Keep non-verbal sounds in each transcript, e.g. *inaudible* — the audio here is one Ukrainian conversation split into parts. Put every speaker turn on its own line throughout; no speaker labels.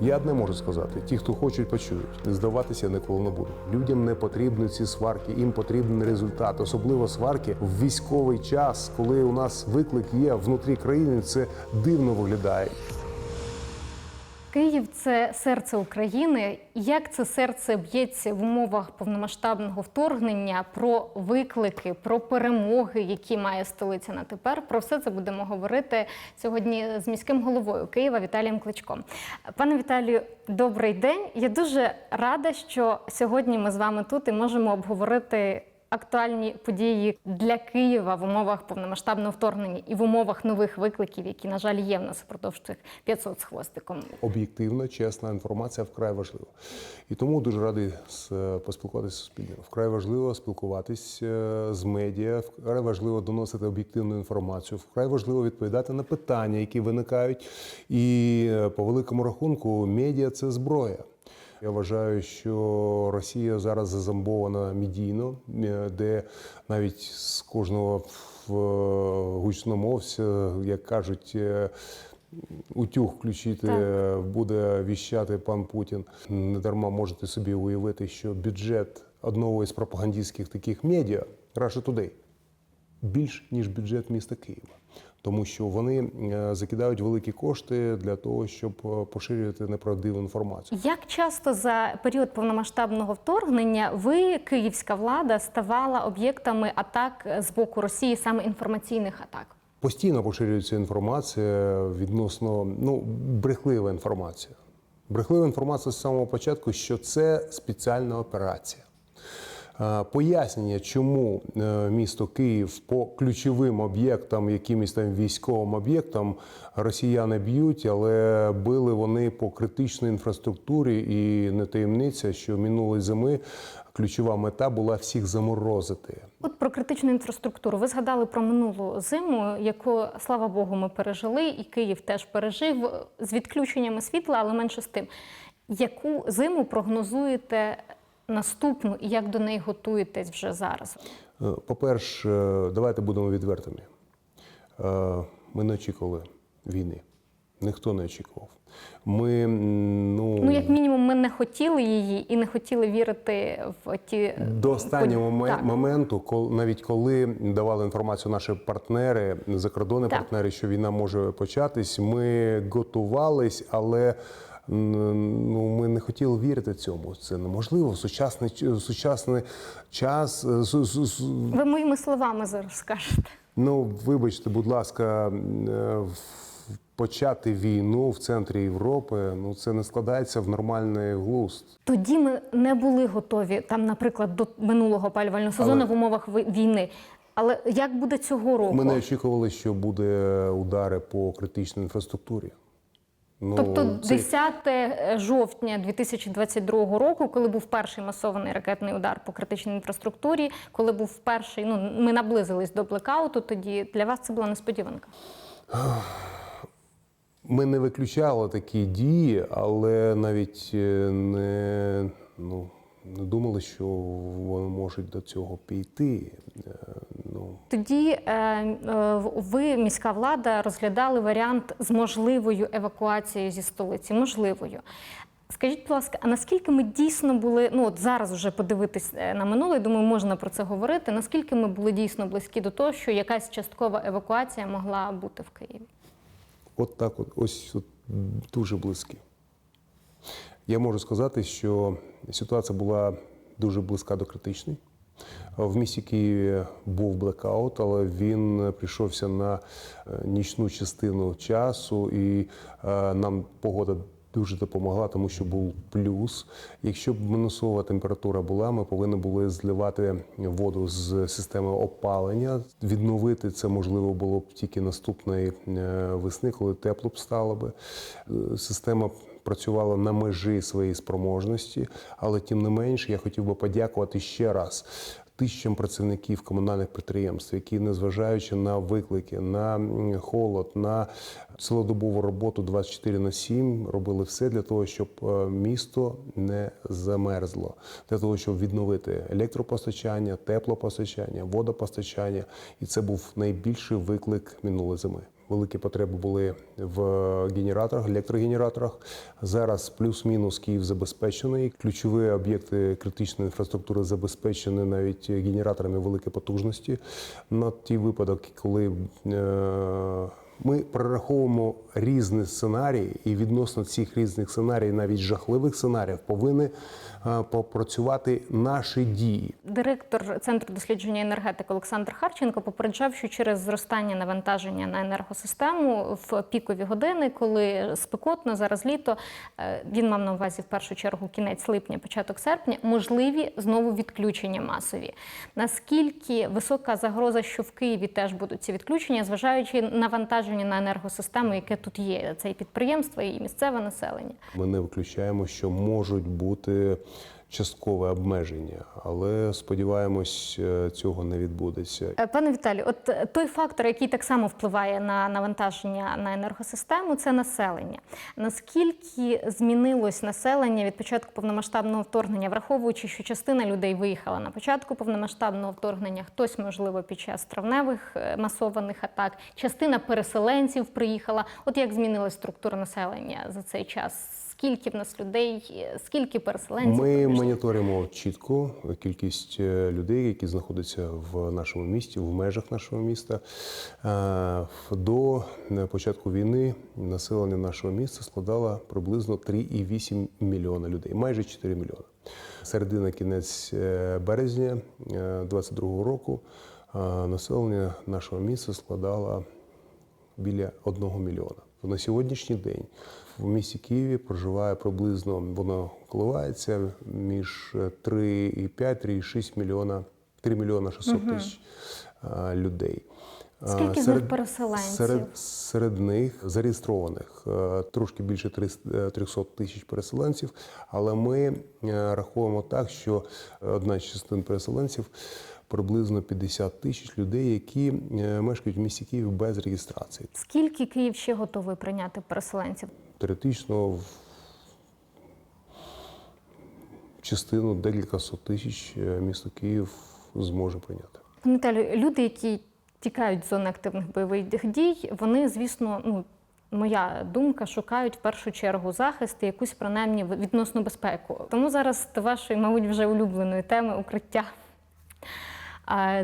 Я одне можу сказати: ті, хто хочуть, почують. Здаватися ніколи не буду. Людям не потрібні ці сварки, їм потрібен результат, особливо сварки в військовий час, коли у нас виклик є внутрі країни. Це дивно виглядає.
Київ це серце України. Як це серце б'ється в умовах повномасштабного вторгнення про виклики, про перемоги, які має столиця на тепер? Про все це будемо говорити сьогодні з міським головою Києва Віталієм Кличком. Пане Віталію, добрий день. Я дуже рада, що сьогодні ми з вами тут і можемо обговорити. Актуальні події для Києва в умовах повномасштабного вторгнення і в умовах нових викликів, які на жаль є в нас впродовж цих 500 з хвостиком.
Об'єктивна, чесна інформація вкрай важлива. І тому дуже радий поспілкуватися з Суспільним. Вкрай важливо спілкуватись е, з медіа, вкрай важливо доносити об'єктивну інформацію, вкрай важливо відповідати на питання, які виникають. І е, по великому рахунку медіа це зброя. Я вважаю, що Росія зараз зазомбована медійно, е, де навіть з кожного в- гучномовця, як кажуть, е, утюг включити
Так.
буде віщати пан Путін. Не дарма можете собі уявити, що бюджет одного із пропагандистських таких медіа Russia Today більш ніж бюджет міста Києва. Тому що вони е, закидають великі кошти для того, щоб е, поширювати неправдиву інформацію.
Як часто за період повномасштабного вторгнення ви, київська влада, ставала об'єктами атак з боку Росії, саме інформаційних атак?
Постійно поширюється інформація відносно ну брехлива інформація. Брехлива інформація з самого початку, що це спеціальна операція. Е, Пояснення, чому е, місто Київ по ключовим об'єктам, якимось там військовим об'єктам, росіяни б'ють, але били вони по критичній інфраструктурі, і не таємниця, що минулої зими ключова мета була всіх заморозити.
От про критичну інфраструктуру. Ви згадали про минулу зиму, яку, слава Богу, ми пережили, і Київ теж пережив з відключеннями світла, але менше з тим. Яку зиму прогнозуєте наступну і як до неї готуєтесь вже зараз?
Е, По-перше, е, давайте будемо відвертими. Е, Ми не очікували війни. Ніхто не очікував. Ми ну,
Ну, як мінімум, ми не хотіли її і не хотіли вірити в ті
до останнього
Так.
моменту, кол- навіть коли давали інформацію наші партнери, закордонні
Так.
партнери, що війна може початись, ми готувались, але ну, ми не хотіли вірити цьому. Це неможливо. Сучасний, сучасний час. е,
Ви моїми словами зараз скажете.
Ну, вибачте, будь ласка, е, почати війну в центрі Європи, ну це не складається в нормальний глузд.
Тоді ми не були готові там, наприклад, до минулого опалювального сезону
Але-
в умовах війни. Але як буде цього року?
Ми не очікували, що буде удари по критичній інфраструктурі. Ну,
Тобто
це-
10 жовтня 2022 року, коли був перший масований ракетний удар по критичній інфраструктурі, коли був перший, ну ми наблизились до блекауту, тоді для вас це була несподіванка. *sighs*
Ми не виключали такі дії, але навіть е, не, ну, не думали, що вони можуть до цього піти. Ну,
Тоді е, е, ви, міська влада, розглядали варіант з можливою евакуацією зі столиці. Можливою. Скажіть, будь ласка, а наскільки ми дійсно були, ну от зараз вже подивитись е, на минуле, я думаю, можна про це говорити. Наскільки ми були дійсно близькі до того, що якась часткова евакуація могла бути в Києві?
От так, от, ось от, дуже близькі. Я можу сказати, що ситуація була дуже близька до критичної. В місті Києві був блекаут, але він прийшовся на е, нічну частину часу, і е, нам погода дуже допомогла, тому що був плюс. Якщо б мінусова температура була, ми повинні були зливати воду з системи опалення. Відновити це можливо було б тільки наступної е, весни, коли тепло б стало би. Система працювала на межі своєї спроможності, але тим не менш я хотів би подякувати ще раз. Тисячам працівників комунальних підприємств, які, незважаючи на виклики, на холод, на цілодобову роботу 24 на 7, робили все для того, щоб е, місто не замерзло, для того, щоб відновити електропостачання, теплопостачання, водопостачання. І це був найбільший виклик минулої зими. Великі потреби були в генераторах, електрогенераторах. Зараз плюс-мінус Київ забезпечений. Ключові об'єкти критичної інфраструктури забезпечені навіть генераторами великої потужності. На ті випадок, коли е, ми прораховуємо різні сценарії, і відносно цих різних сценаріїв, навіть жахливих сценаріїв, повинні е, попрацювати наші дії.
Директор центру дослідження енергетики Олександр Харченко попереджав, що через зростання навантаження на енергосистему в пікові години, коли спекотно, зараз літо, е, він мав на увазі в першу чергу кінець липня, початок серпня, можливі знову відключення масові. Наскільки висока загроза, що в Києві теж будуть ці відключення, зважаючи на навантаження на енергосистему, яке тут є, це і підприємства, і місцеве населення.
Ми не виключаємо, що можуть бути часткове обмеження, але сподіваємось, е, цього не відбудеться.
Е, Пане Віталію, от е, той фактор, який так само впливає на навантаження на енергосистему, це населення. Наскільки змінилось населення від початку повномасштабного вторгнення, враховуючи, що частина людей виїхала на початку повномасштабного вторгнення, хтось, можливо, під час травневих масованих атак, частина переселенців приїхала. От як змінилась структура населення за цей час? Скільки в нас людей, скільки переселенців?
Ми моніторимо чітко кількість е, людей, які знаходяться в нашому місті, в межах нашого міста. Е, До е, початку війни населення нашого міста складало приблизно 3,8 мільйона людей, майже 4 мільйони. Середина кінець березня 2022 року населення нашого міста складало біля 1 мільйона. На сьогоднішній день в місті Києві проживає приблизно, воно коливається між 3,5 3,6 мільйона, 3 мільйона 600 тисяч а, людей. А,
Скільки з них переселенців?
Серед, серед них зареєстрованих е, трошки більше 300 300 тисяч переселенців, але ми е, рахуємо так, що одна з частин переселенців приблизно 50 тисяч людей, які е, мешкають в місті Київ без реєстрації.
Скільки Київ ще готовий прийняти переселенців?
Теоретично в частину декілька сот тисяч е, місто Київ зможе прийняти.
Віталію, люди, які тікають з зони активних бойових дій, вони, звісно, ну. Моя думка, шукають в першу чергу захист і якусь принаймні відносну безпеку. Тому зараз до вашої, мабуть, вже улюбленої теми укриття.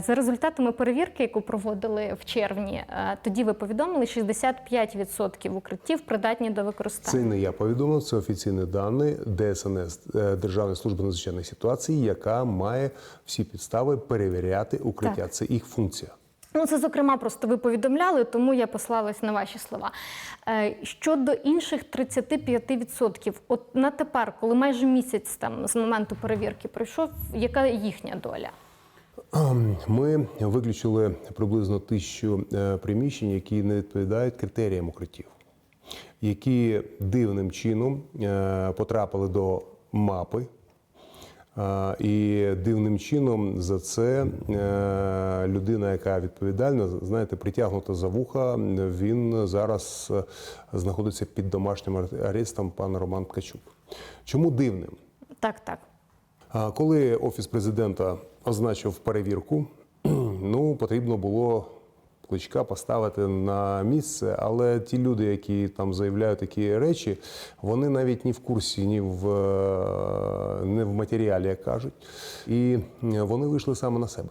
За результатами перевірки, яку проводили в червні, е, тоді ви повідомили, 65% укриттів придатні до використання.
Це не я повідомив, це офіційні дані ДСНС е, Державної служби надзвичайних ситуацій, яка має всі підстави перевіряти укриття.
Так.
Це їх функція.
Ну, це зокрема просто ви повідомляли, тому я послалась на ваші слова. Е, Щодо інших 35%, от на тепер, коли майже місяць там з моменту перевірки пройшов, яка їхня доля?
Ми виключили приблизно тисячу е, приміщень, які не відповідають критеріям укриттів, які дивним чином е, потрапили до мапи. Е, І дивним чином за це людина, яка відповідальна, знаєте, притягнута за вуха. Він зараз знаходиться під домашнім арестом пан Роман Ткачук. Чому дивним?
Так, так.
Коли офіс президента означив перевірку, *clears throat* ну потрібно було кличка поставити на місце, але ті люди, які там заявляють такі речі, вони навіть ні в курсі, ні в е, не в матеріалі, як кажуть, і вони вийшли саме на себе.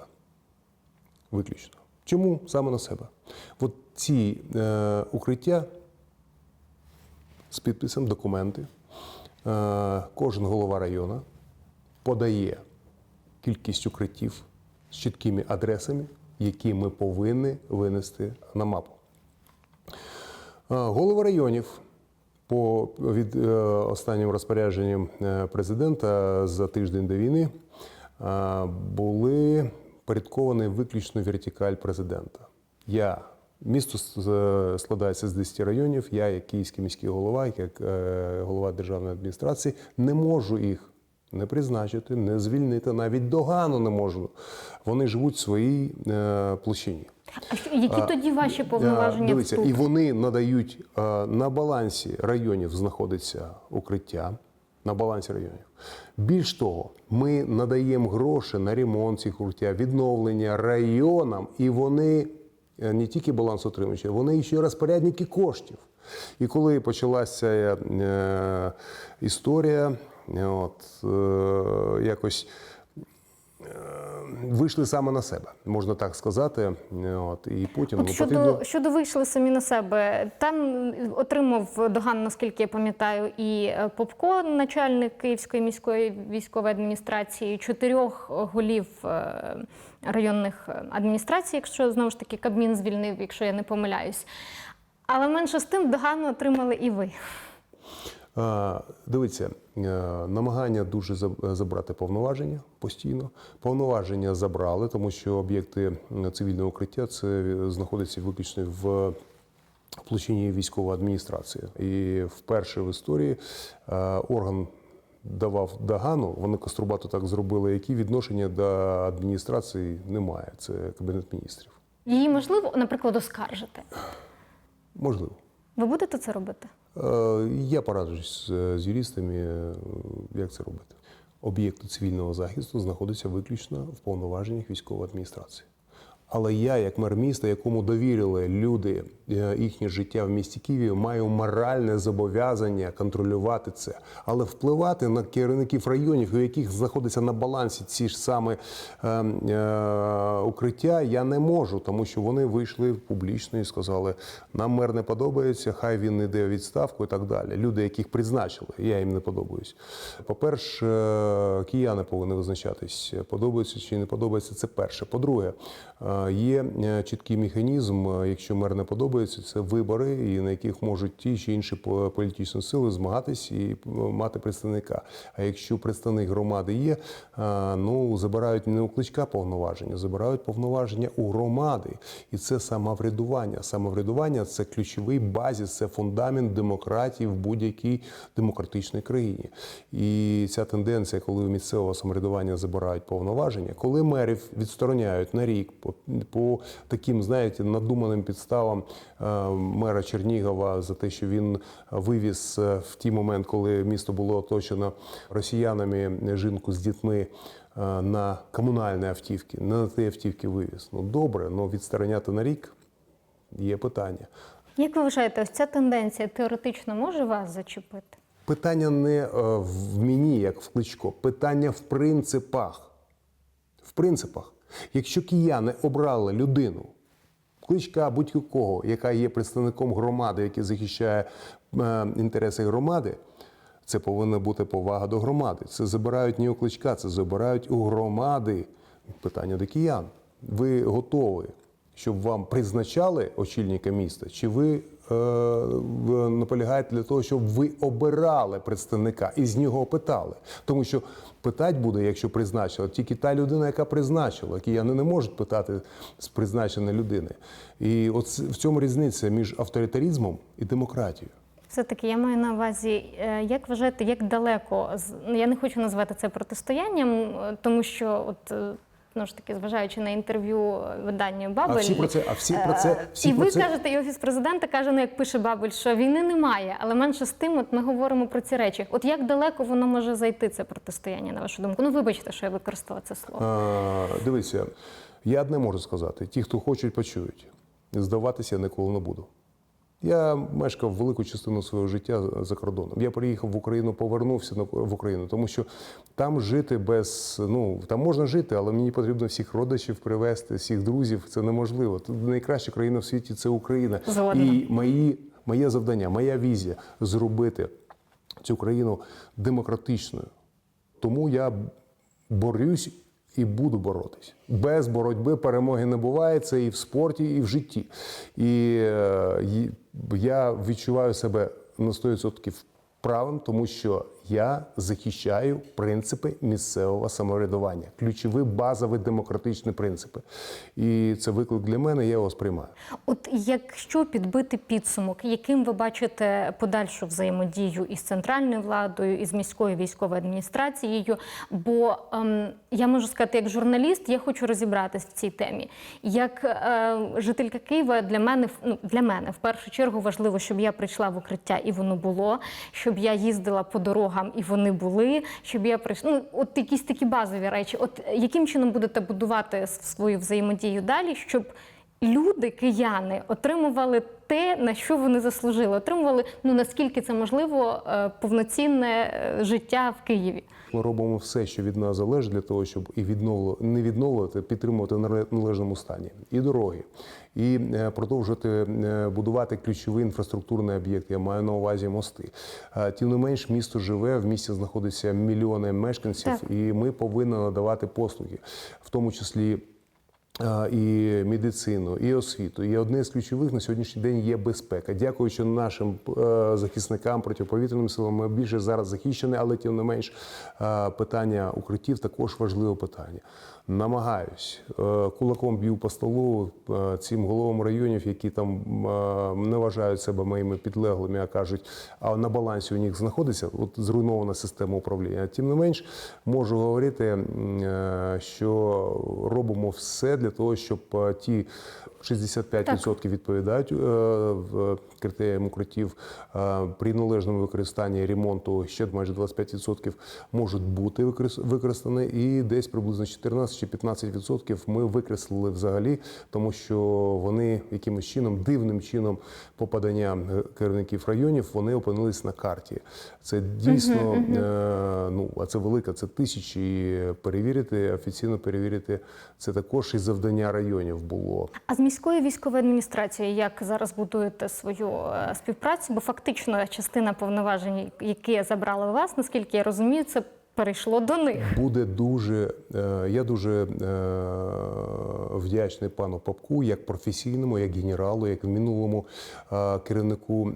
Виключно. Чому саме на себе? От ці е, укриття з підписом, документи. Е, кожен голова району подає кількість укриттів з чіткими адресами, які ми повинні винести на мапу. Е, Голови районів по від е, останнім розпорядженням е, президента за тиждень до війни були порядковані виключно вертикаль президента. Я місто складається з 10 районів. Я, як київський міський голова, як голова державної адміністрації, не можу їх не призначити, не звільнити, навіть догану не можу. Вони живуть в своїй е, площині.
А які тоді ваші повноваження
Дивіться, і вони надають е, на балансі районів знаходиться укриття. На балансі районів. Більш того, ми надаємо гроші на ремонт цих укриття, відновлення районам, і вони е, не тільки балансоутримувачі, вони ще розпорядники коштів. І коли почалася е, історія, от, е, якось е, вийшли саме на себе, можна так сказати. От, і потім
От
ну,
щодо,
потрібно.
щодо вийшли самі на себе, там отримав доган, наскільки я пам'ятаю, і е, Попко, начальник Київської міської військової адміністрації, чотирьох голів районних адміністрацій, якщо знову ж таки Кабмін звільнив, якщо я не помиляюсь. Але менше з тим догану отримали і ви.
Дивіться, е, намагання дуже забрати повноваження постійно. Повноваження забрали, тому що об'єкти цивільного укриття це знаходиться виключно в площині військової адміністрації. І вперше в історії е, орган давав догану, вони Кострубату так зробили, які відношення до адміністрації немає. Це кабінет міністрів.
Її можливо, наприклад, оскаржити.
Можливо.
Ви будете це робити?
Е, Я пораджусь з з юристами, е, як це робити. Об'єкти цивільного захисту знаходяться виключно в повноваженнях військової адміністрації. Але я, як мер міста, якому довірили люди е, їхнє життя в місті Києві, маю моральне зобов'язання контролювати це. Але впливати на керівників районів, у яких знаходиться на балансі ці ж саме е, е, укриття, я не можу, тому що вони вийшли публічно і сказали, нам мер не подобається, хай він йде у відставку і так далі. Люди, яких призначили, я їм не подобаюсь. По-перше, кияни повинні визначатись, подобається чи не подобається. Це перше. По-друге, е, є е, чіткий механізм, е, якщо мер не подобається, це вибори, і на яких можуть ті чи інші по- політичні сили змагатись і е, мати представника. А якщо представник громади є, ну забирають не у кличка повноваження, забирають повноваження у громади. І це самоврядування. Самоврядування це ключовий базіс, це фундамент демократії в будь-якій демократичній країні. І ця тенденція, коли у місцевого самоврядування забирають повноваження, коли мерів відстороняють на рік по, таким, знаєте, надуманим підставам е, мера Чернігова за те, що він вивіз е, в ті момент, коли місто було оточено росіянами жінку з дітьми. е, На комунальні автівки, не на ті автівки вивіз. Ну добре, але відстороняти на рік є питання.
Як ви вважаєте, ось ця тенденція теоретично може вас зачепити?
Питання не в мені, як в кличко, питання в принципах. В принципах. Якщо кияни обрали людину, кличка будь-кого, яка є представником громади, який захищає е, інтереси громади, це повинна бути повага до громади. Це забирають не у кличка, це забирають у громади. Питання до киян. Ви готові, щоб вам призначали очільника міста? Чи ви е, наполягаєте для того, щоб ви обирали представника і з нього питали? Тому що питати буде, якщо призначила, тільки та людина, яка призначила. Кияни не можуть питати з призначеної людини. І от в цьому різниця між авторитаризмом і демократією.
Все-таки я маю на увазі, е, як вважаєте, як далеко я не хочу назвати це протистоянням, е, тому що от. Ну ж таки, зважаючи на інтерв'ю е, виданню Бабель,
А всі про це, а всі про це,
Е,
всі
і
про
ви
це.
кажете, і офіс президента каже, ну як пише Бабель, що війни немає, але менше з тим, от ми говоримо про ці речі. От як далеко воно може зайти, це протистояння, на вашу думку? Ну вибачте, що я використала це слово.
А, дивіться, я одне можу сказати: ті, хто хочуть, почують. Здаватися я ніколи не буду. Я мешкав велику частину свого життя за кордоном. Я приїхав в Україну, повернувся в Україну, тому що там жити без ну там можна жити, але мені потрібно всіх родичів привезти, всіх друзів. Це неможливо. Тут найкраща країна в світі це Україна.
Згодна.
І мої, моє завдання, моя візія зробити цю країну демократичною. Тому я борюсь і буду боротись. Без боротьби перемоги не буває. Це і в спорті, і в житті. І е, я відчуваю себе на 100% правим, тому що я захищаю принципи місцевого самоврядування, ключові базові демократичні принципи. І це виклик для мене, я його сприймаю.
От якщо підбити підсумок, яким ви бачите подальшу взаємодію із центральною владою, із міською військовою адміністрацією? Бо ем, я можу сказати, як журналіст, я хочу розібратись в цій темі. Як е, жителька Києва для мене ну, для мене в першу чергу важливо, щоб я прийшла в укриття і воно було, щоб я їздила по дорогам і вони були, щоб я прийшла. Ну, от якісь такі базові речі. От яким чином будете будувати свою взаємодію далі, щоб люди, кияни, отримували те, на що вони заслужили. Отримували, ну наскільки це можливо, е, повноцінне е, життя в Києві.
Ми робимо все, що від нас залежить, для того, щоб і відновлю, не відновлювати, підтримувати в належному стані і дороги, і е, продовжувати е, будувати ключові інфраструктурні об'єкти. Я маю на увазі мости. Е, Тим не менш, місто живе, в місті знаходиться мільйони мешканців,
Так.
і ми повинні надавати послуги, в тому числі. І медицину, і освіту. І одне з ключових на сьогоднішній день є безпека. Дякуючи нашим захисникам протиповітряним силам, ми більше зараз захищені, але тим не менш питання укриттів також важливе питання. Намагаюсь е, кулаком б'ю по столу е, цим головам районів, які там е, не вважають себе моїми підлеглими, а кажуть, а на балансі у них знаходиться от зруйнована система управління. Тим не менш, можу говорити, що робимо все для того, щоб ті 65% відповідають в критеріям укриттів при належному використанні ремонту ще майже 25% можуть бути використані, і десь приблизно 14 чи 15% ми викреслили взагалі, тому що вони якимось чином, дивним чином попадання е, керівників районів, вони опинились на карті. Це дійсно, е, ну а це велика, це тисячі. Перевірити офіційно перевірити це також і завдання районів було.
А з міською військовою адміністрацією як зараз будуєте свою е, співпрацю? Бо фактично частина повноважень, які забрали у вас, наскільки я розумію, це перейшло до них.
Буде дуже е, я дуже е, вдячний пану Попку як професійному, як генералу, як в минулому е, керівнику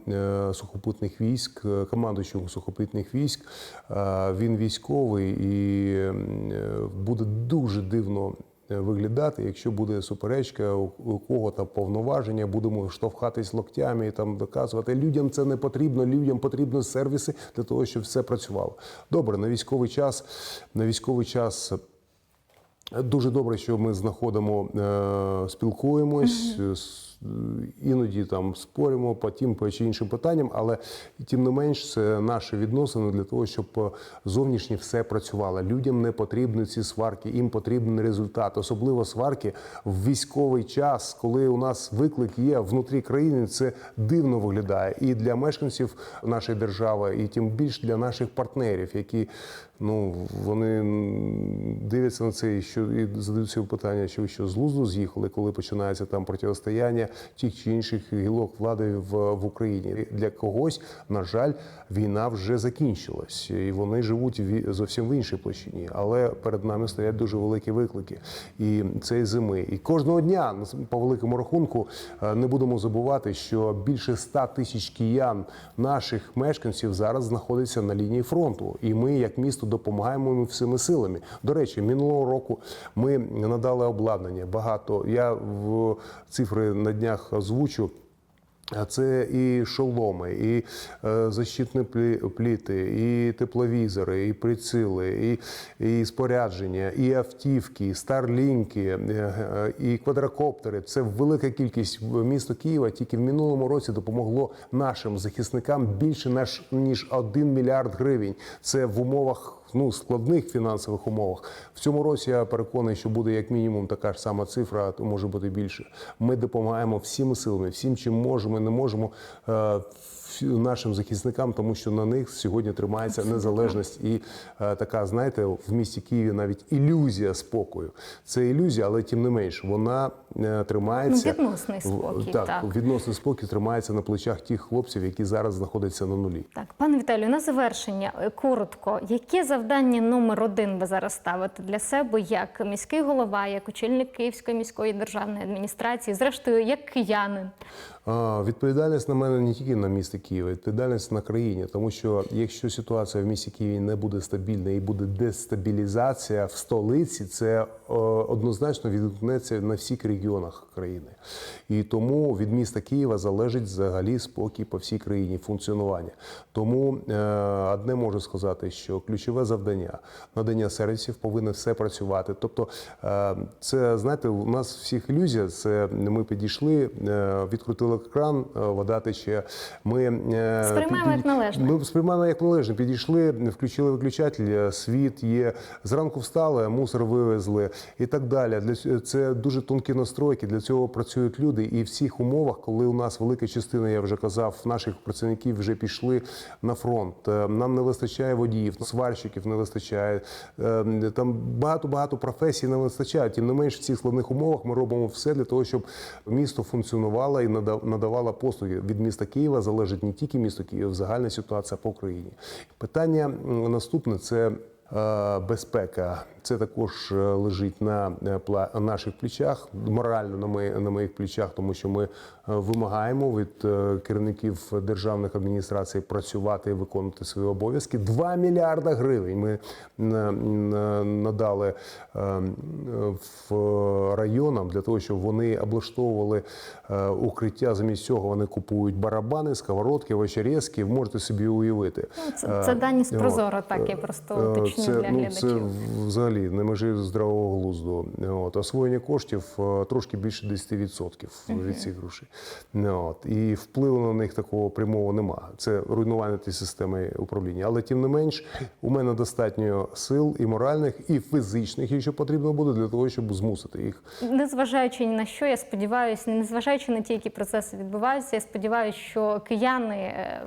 сухопутних військ, командуючому сухопутних військ. Він військовий і буде дуже дивно. Е, Виглядати, якщо буде суперечка, у кого там повноваження, будемо штовхатись локтями і там доказувати. Людям це не потрібно. Людям потрібні сервіси для того, щоб все працювало. Добре, на військовий час, на військовий час. Дуже добре, що ми знаходимо, е, спілкуємось, іноді там споримо по тим по чи іншим питанням, але тим не менш це наші відносини для того, щоб е, зовнішнє все працювало. Людям не потрібні ці сварки, їм потрібен результат. Особливо сварки в військовий час, коли у нас виклик є внутрі країни. Це дивно виглядає і для мешканців нашої держави, і тим більш для наших партнерів, які ну вони дивляться на це і що і задають питання, що ви що з глузду з'їхали, коли починається там протистояння тих чи інших гілок влади в, в Україні. Для когось, на жаль, війна вже закінчилась, і вони живуть ві- зовсім в іншій площині. Але перед нами стоять дуже великі виклики. І цієї зими. І кожного дня по великому рахунку е, не будемо забувати, що більше 100 тисяч киян наших мешканців зараз знаходяться на лінії фронту, і ми, як місто, допомагаємо їм всіми силами. До речі, минулого року ми надали обладнання багато. Я в цифри на днях озвучу. А це і шоломи, і е, защитні плі- пліти, і тепловізори, і приціли, і, і спорядження, і автівки, і старлінки, е, е, і квадрокоптери. Це велика кількість В місто Києва. Тільки в минулому році допомогло нашим захисникам більше ніж 1 мільярд гривень. Це в умовах. Ну, складних фінансових умовах в цьому році я переконаний, що буде як мінімум така ж сама цифра, а то може бути більше. Ми допомагаємо всіми силами, всім, чим можемо, не можемо е, нашим захисникам, тому що на них сьогодні тримається незалежність і е, така, знаєте, в місті Києві навіть ілюзія спокою. Це ілюзія, але тим не менш вона е, тримається
Ну, відносний спокій,
Так,
так.
відносний спокій тримається на плечах тих хлопців, які зараз знаходяться на нулі.
Так, пане Віталію, на завершення е, коротко, яке завдання номер один ви зараз ставите для себе як міський голова, як очільник Київської міської державної адміністрації, зрештою, як киянин?
Відповідальність на мене не тільки на місті Києва, відповідальність на країні. Тому що якщо ситуація в місті Києві не буде стабільна і буде дестабілізація в столиці, це е, однозначно відгукнеться на всіх регіонах країни. І тому від міста Києва залежить взагалі спокій по всій країні, функціонування. Тому е, одне можу сказати, що ключове завдання надання сервісів повинно все працювати. Тобто, е, це знаєте, у нас всіх ілюзія. Це ми підійшли, відкрутили кран, е, вода тече. Ми е,
Сприймаємо як належне.
Ми сприймаємо як належне. Підійшли, включили виключатель, е, світ є. Зранку встали, мусор вивезли і так далі. Для це дуже тонкі настройки. Для цього працюють люди. І в цих умовах, коли у нас велика частина, я вже казав, наших працівників вже пішли на фронт. Нам не вистачає водіїв, сварщиків не вистачає. Там багато багато професій не вистачає. Тим не менш, в цих складних умовах ми робимо все для того, щоб місто функціонувало і нада- надавало послуги. Від міста Києва залежить не тільки місто Київ, загальна ситуація по Україні. Питання наступне це. Е, Безпека це також е, лежить на е, наших плечах, морально на моїх, на моїх плечах, тому що ми вимагаємо від керівників державних адміністрацій працювати і виконувати свої обов'язки. 2 мільярда гривень ми на- на- надали в районам для того, щоб вони облаштовували укриття. Замість цього вони купують барабани, сковородки, вечерезки. Можете собі уявити.
Ну, це- це дані з Прозоро, так, я просто
це,
для
ну,
глядачів.
Це взагалі не межі здравого глузду. От. Освоєння коштів е, трошки більше 10% від цих грошей. От. І впливу на них такого прямого нема. Це руйнування тієї системи управління. Але тим не менш, у мене достатньо сил і моральних, і фізичних, якщо потрібно буде, для того, щоб змусити їх
Незважаючи ні на що, я сподіваюся, незважаючи на ті, які процеси відбуваються, я сподіваюся, що кияни е,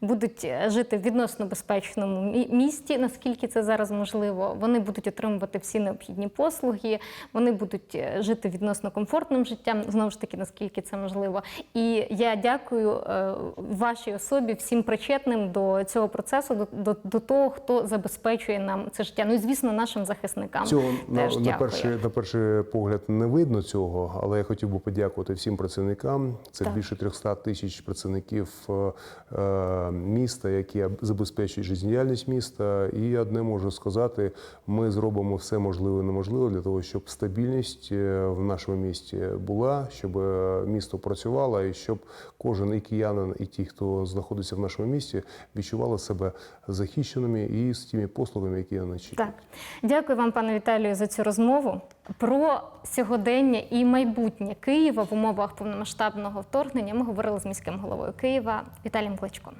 будуть е, жити в відносно безпечному місті, наскільки це зараз можливо. Вони будуть отримувати всі необхідні послуги, вони будуть е, жити відносно комфортним життям, знову ж таки, наскільки це можливо. І я дякую е, вашій особі, всім причетним до цього процесу, до, до, до того, хто забезпечує нам це життя. Ну і звісно, нашим захисникам.
Цього на,
теж
на,
дякую.
перший, на перший погляд не видно цього, але я хотів би подякувати всім працівникам. Це
Так.
більше 300 тисяч працівників е, міста, які забезпечують життєдіяльність міста. І одне можу сказати: ми зробимо все можливе і неможливе для того, щоб стабільність е, в нашому місті була, щоб е, місто працювало, і щоб кожен і киянин, і ті, хто знаходиться в нашому місті, відчували себе захищеними і з тими послугами, які очікують.
Так, дякую вам, пане Віталію, за цю розмову. Про сьогодення і майбутнє Києва в умовах повномасштабного вторгнення ми говорили з міським головою Києва Віталієм Кличком.